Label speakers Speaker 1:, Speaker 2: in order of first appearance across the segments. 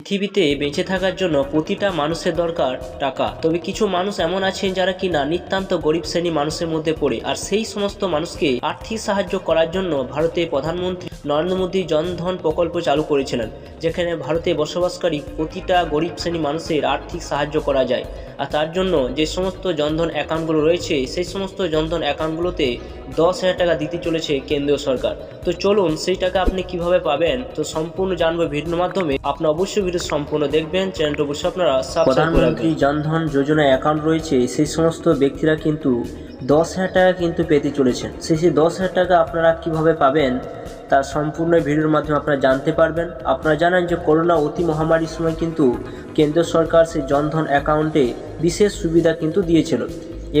Speaker 1: পৃথিবীতে বেঁচে থাকার জন্য প্রতিটা মানুষের দরকার টাকা। তবে কিছু মানুষ এমন আছেন যারা কিনা নিতান্ত গরিব শ্রেণি মানুষের মধ্যে পড়ে। আর সেই সমস্ত মানুষকে আর্থিক সাহায্য করার জন্য ভারতের প্রধানমন্ত্রী নরেন্দ্র মোদী জনধন প্রকল্প চালু করেছিলেন, যেখানে ভারতে বসবাসকারী প্রতিটা গরিব শ্রেণি মানুষের আর্থিক সাহায্য করা যায়। আর তার জন্য যে সমস্ত জনধন অ্যাকাউন্টগুলো রয়েছে, সেই সমস্ত জনধন অ্যাকাউন্টগুলোতে দশ হাজার টাকা দিতে চলেছে কেন্দ্রীয় সরকার। তো চলুন সেই টাকা আপনি কীভাবে পাবেন, তো সম্পূর্ণ জানব ভিডিওর মাধ্যমে। আপনি অবশ্যই ভিডিও সম্পূর্ণ দেখবেন। চ্যানেলটা অবশ্যই আপনারা প্রধানমন্ত্রী জনধন যোজনা অ্যাকাউন্ট রয়েছে। সেই সমস্ত ব্যক্তিরা কিন্তু দশ হাজার টাকা কিন্তু পেতে চলেছেন। সেই সেই দশ হাজার টাকা আপনারা কীভাবে পাবেন তার সম্পূর্ণ ভিডিওর মাধ্যমে আপনারা জানতে পারবেন। আপনারা জানেন যে করোনা অতি মহামারীর সময় কিন্তু কেন্দ্র সরকার সেই জনধন অ্যাকাউন্টে বিশেষ সুবিধা কিন্তু দিয়েছিল।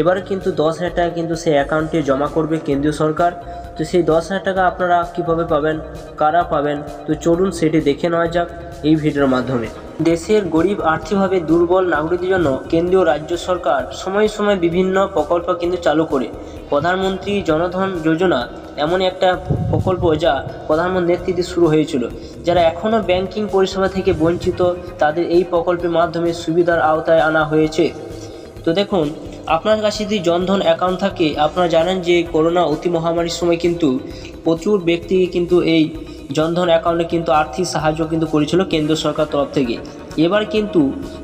Speaker 1: এবারে কিন্তু দশ হাজার টাকা কিন্তু সেই অ্যাকাউন্টে জমা করবে কেন্দ্রীয় সরকার। তো সেই দশ হাজার টাকা আপনারা কীভাবে পাবেন? কারা পাবেন? তো চলুন সেটি দেখে নেওয়া যাক এই ভিডিওর মাধ্যমে। দেশের গরিব আর্থিকভাবে দুর্বল নাগরিকদের জন্য কেন্দ্রীয় রাজ্য সরকার সময় সময় বিভিন্ন প্রকল্প কিন্তু চালু করে। প্রধানমন্ত্রী জনধন যোজনা এমন একটা প্রকল্প যা প্রধানমন্ত্রীর নেতৃত্বে শুরু হয়েছিল, যারা এখনও ব্যাংকিং পরিষেবা থেকে বঞ্চিত। তাদের এই প্রকল্পের মাধ্যমে সুবিধার আওতায় আনা হয়েছে। তো দেখুন আপনার কাছে যদি জনধন অ্যাকাউন্ট থাকে, আপনারা জানেন যে করোনা অতি মহামারীর সময় কিন্তু প্রচুর ব্যক্তি কিন্তু এই জনধন অ্যাকাউন্টে কিন্তু আর্থিক সাহায্য কিন্তু করেছিল কেন্দ্র সরকার তরফ থেকে। এবার কিন্তু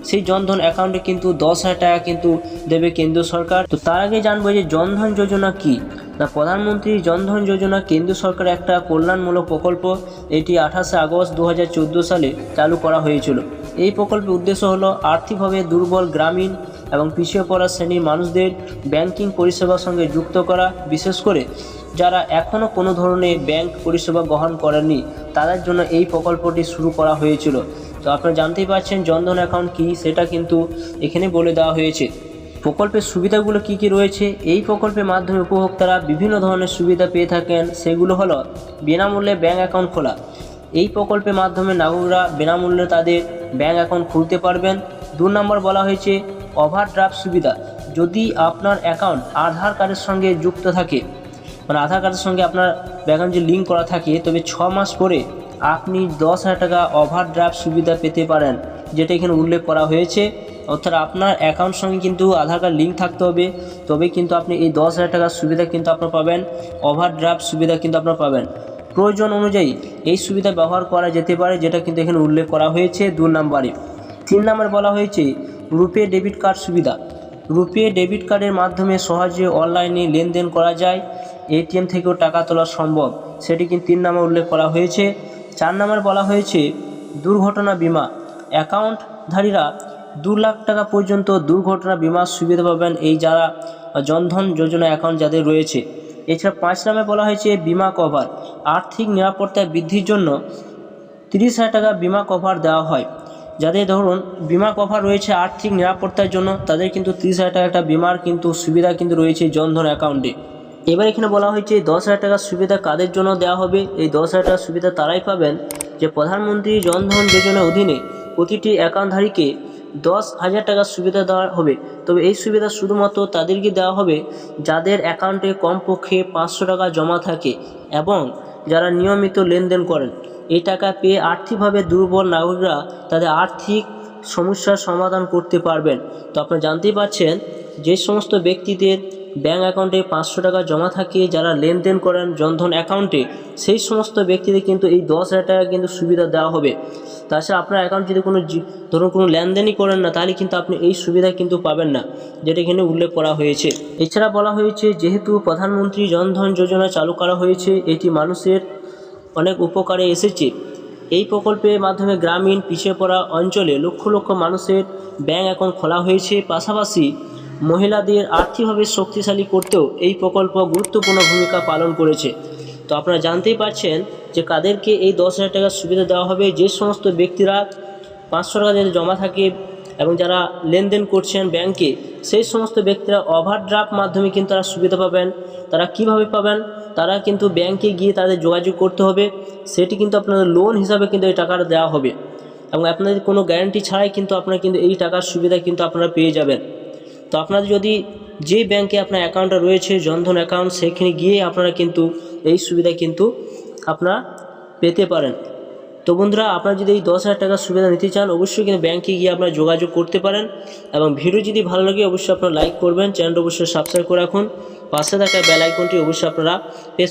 Speaker 1: সেই জনধন অ্যাকাউন্টে কিন্তু দশ হাজার টাকা কিন্তু দেবে কেন্দ্র সরকার। তো তার আগে জানব যে জনধন যোজনা কি? না, প্রধানমন্ত্রী জনধন যোজনা কেন্দ্র সরকারের একটা কল্যাণমূলক প্রকল্প, এটি আঠাশে আগস্ট দু হাজার চোদ্দ সালে চালু করা হয়েছিল। এই প্রকল্পের উদ্দেশ্য হলো আর্থিকভাবে দুর্বল গ্রামীণ এবং পিছিয়ে পড়া শ্রেণির মানুষদের ব্যাংকিং পরিষেবার সঙ্গে যুক্ত করা, বিশেষ করে যারা এখনও কোনো ধরনের ব্যাংক পরিষেবা গ্রহণ করেননি, তাদের জন্য এই প্রকল্পটি শুরু করা হয়েছিল। তো আপনারা জানতেই পারছেন জনধন অ্যাকাউন্ট কী, সেটা কিন্তু এখানে বলে দেওয়া হয়েছে। প্রকল্পের সুবিধাগুলো কি কি রয়েছে? এই প্রকল্পের মাধ্যমে উপভোক্তারা বিভিন্ন ধরনের সুবিধা পেয়ে থাকেন। সেগুলো হলো বিনামূল্যে ব্যাংক অ্যাকাউন্ট খোলা। এই প্রকল্পের মাধ্যমে নাগরিকরা বিনামূল্যে তাদের ব্যাংক অ্যাকাউন্ট খুলতে পারবেন। দু নম্বর বলা হয়েছে ওভারড্রাফট সুবিধা যদি আপনার অ্যাকাউন্ট আধার কার্ডের সঙ্গে যুক্ত থাকে। মানে আধার কার্ডের সঙ্গে আপনার ব্যাকগ্রাউন্ড যে লিঙ্ক করা থাকে, তবে ছ মাস পরে আপনি দশ হাজার টাকা ওভারড্রাফট সুবিধা পেতে পারেন, যেটা এখানে উল্লেখ করা হয়েছে। অর্থাৎ আপনার অ্যাকাউন্ট সঙ্গে কিন্তু আধার কার্ড লিঙ্ক থাকতে হবে, তবে কিন্তু আপনি এই দশ হাজার টাকার সুবিধা কিন্তু আপনার পাবেন ওভারড্রাফট সুবিধা কিন্তু আপনার পাবেন। প্রয়োজন অনুযায়ী এই সুবিধা ব্যবহার করা যেতে পারে, যেটা কিন্তু এখানে উল্লেখ করা হয়েছে দু নম্বরে। তিন নম্বরে বলা হয়েছে রুপে ডেবিট কার্ড সুবিধা। রুপে ডেবিট কার্ডের মাধ্যমে সহজে অনলাইনে লেনদেন করা যায়। এটিএম থেকেও টাকা তোলা সম্ভব। সেটি কিন্তু তিন নম্বর উল্লেখ করা হয়েছে। চার নম্বর বলা হয়েছে, দুর্ঘটনা বিমা। অ্যাকাউন্টধারীরা দু লাখ টাকা পর্যন্ত দুর্ঘটনা বিমার সুবিধা পাবেন এই যারা জনধন যোজনা অ্যাকাউন্ট যাদের রয়েছে। এছাড়া পাঁচ নামে বলা হয়েছে, বিমা কভার। আর্থিক নিরাপত্তা বৃদ্ধির জন্য তিরিশ হাজার টাকা বিমা কভার দেওয়া হয়। যাদের ধরুন বিমা কভার রয়েছে আর্থিক নিরাপত্তার জন্য, তাদের কিন্তু তিরিশ হাজার টাকা একটা বিমার কিন্তু সুবিধা কিন্তু রয়েছে জনধন অ্যাকাউন্টে এবার এখানে বলা হয়েছে দশ হাজার টাকার সুবিধা কাদের জন্য দেওয়া হবে? এই দশ হাজার টাকার সুবিধা তারাই পাবেন যে প্রধানমন্ত্রী জনধন যোজনার অধীনে প্রতিটি অ্যাকাউন্টধারীকে দশ হাজার টাকার সুবিধা দেওয়া হবে। তবে এই সুবিধা শুধুমাত্র তাদেরকে দেওয়া হবে যাদের অ্যাকাউন্টে কমপক্ষে পাঁচশো টাকা জমা থাকে এবং যারা নিয়মিত লেনদেন করেন। এই টাকা পেয়ে আর্থিকভাবে দুর্বল নাগরিকরা তাদের আর্থিক সমস্যার সমাধান করতে পারবেন। তো আপনারা জানতেই পারছেন, যে সমস্ত ব্যক্তিদের ব্যাঙ্ক অ্যাকাউন্টে পাঁচশো টাকা জমা থাকে, যারা লেনদেন করেন জনধন অ্যাকাউন্টে সেই সমস্ত ব্যক্তিদের কিন্তু এই দশ হাজার টাকা কিন্তু সুবিধা দেওয়া হবে। তাছাড়া আপনার অ্যাকাউন্ট যদি কোনো ধরুন কোনো লেনদেনই করেন না, তাহলে কিন্তু আপনি এই সুবিধা কিন্তু পাবেন না, যেটা এখানে উল্লেখ করা হয়েছে। এছাড়া বলা হয়েছে, যেহেতু প্রধানমন্ত্রী জনধন যোজনা চালু করা হয়েছে, এটি মানুষের অনেক উপকারে এসেছে। এই প্রকল্পের মাধ্যমে গ্রামীণ পিছিয়ে পড়া অঞ্চলে লক্ষ লক্ষ মানুষের ব্যাংক অ্যাকাউন্ট খোলা হয়েছে। পাশাপাশি মহিলাদের আর্থিকভাবে শক্তিশালী করতেও এই প্রকল্প গুরুত্বপূর্ণ ভূমিকা পালন করেছে। তো আপনারা জানতেই পারছেন যে কাদেরকে এই দশ হাজার টাকার সুবিধা দেওয়া হবে? যে সমস্ত ব্যক্তিরা পাঁচশো টাকা যাদের জমা থাকে এবং যারা লেনদেন করছেন ব্যাংকে, সেই সমস্ত ব্যক্তিরা ওভারড্রাফট মাধ্যমে কিন্তু তারা সুবিধা পাবেন। তারা কীভাবে পাবেন? তারা কিন্তু ব্যাংকে গিয়ে তাদের যোগাযোগ করতে হবে। সেটি কিন্তু আপনাদের লোন হিসাবে কিন্তু এই টাকাটা দেওয়া হবে। এবং আপনাদের কোনো গ্যারান্টি ছাড়াই কিন্তু আপনারা কিন্তু এই টাকার সুবিধা কিন্তু আপনারা পেয়ে যাবেন। তো আপনাদের যদি যে ব্যাংকে আপনার অ্যাকাউন্টটা রয়েছে, জনধন অ্যাকাউন্ট সেখানে গিয়ে আপনারা কিন্তু এই সুবিধা কিন্তু আপনারা পেতে পারেন। তো বন্ধুরা, আপনারা যদি এই দশ হাজার টাকার সুবিধা নিতে চান, অবশ্যই কিন্তু ব্যাংকে গিয়ে আপনারা যোগাযোগ করতে পারেন এবং ভিডিও যদি ভালো লাগে, অবশ্যই আপনারা লাইক করবেন। চ্যানেলটা অবশ্যই সাবস্ক্রাইব করে রাখুন। পাশে থাকা বেল আইকনটি অবশ্যই আপনারা প্রেস